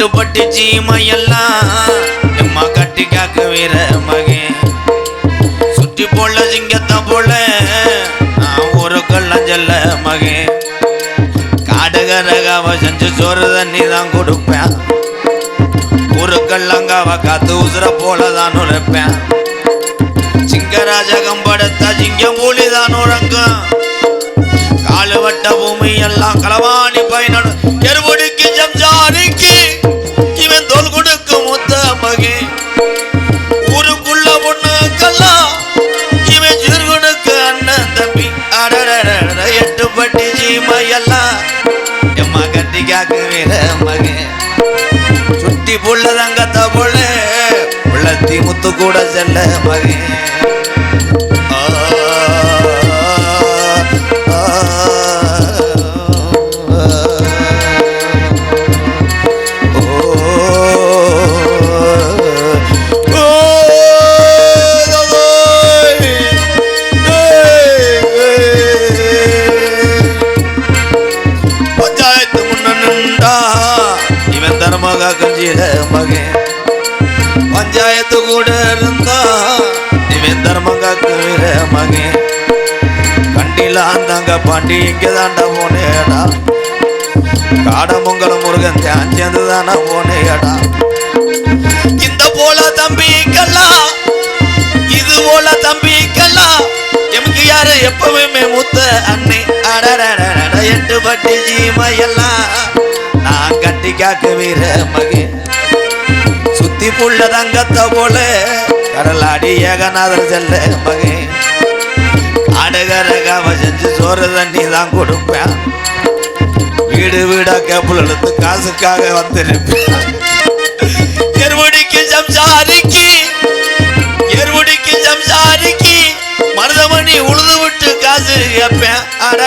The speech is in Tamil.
எட்டுப்பட்டி சீமையெல்லாம் எம்மா கட்டி காக்க வீர மகன் சுற்றி போல சிங்கத்தை போல நான் ஊருக்கெல்லாம் செல்ல மகன் காடுகரகாவ செஞ்சு சோறு தண்ணி தான் கொடுப்பேன். ஊருக்கெல்லாங்காவ காத்து உசுர போல தான் உழைப்பேன் சிங்கராஜகம் படுத்த சிங்கம் மூலி தான் உறங்கும். காலு வட்ட பூமி எல்லாம் களவாணி எம்மா கட்டி காக்கு வீர மகன் சுட்டி புள்ள தங்கத்த புள்ள உள்ளத்தி முத்து கூட செல்ல மகன் தர்மகா கஞ்சியில மகன். பஞ்சாயத்து கூட இருந்தா இவன் தர்மகா வீர மகன். கண்டில பாண்டி இங்க தாண்டா போனேடா. காடமங்கல முருகன் தான் சேர்ந்து தானே போனேடா. இந்த போல தம்பிக்கெல்லாம் இது போல தம்பிக்கெல்லாம் எமக்கு யாரு எப்பவுமே மூத்த அன்னை அடடடட எட்டு பட்டி ஜீமையெல்லாம் நான் கட்டி காக்க வீர மகே சுத்தி தங்கத்த போல கடலாடி ஏகநாதர் செல்ல மகே. அடகரகாவ செஞ்சு சோறு தண்ணி தான் கொடுப்பேன். வீடு வீடா கேப்புல எடுத்து காசுக்காக வந்திருப்பேன். எருவடிக்கு சம்சாரிக்கு எருவடிக்கு சம்சாரிக்கு மருதமணி உழுது விட்டு காசு கேட்பேன். அட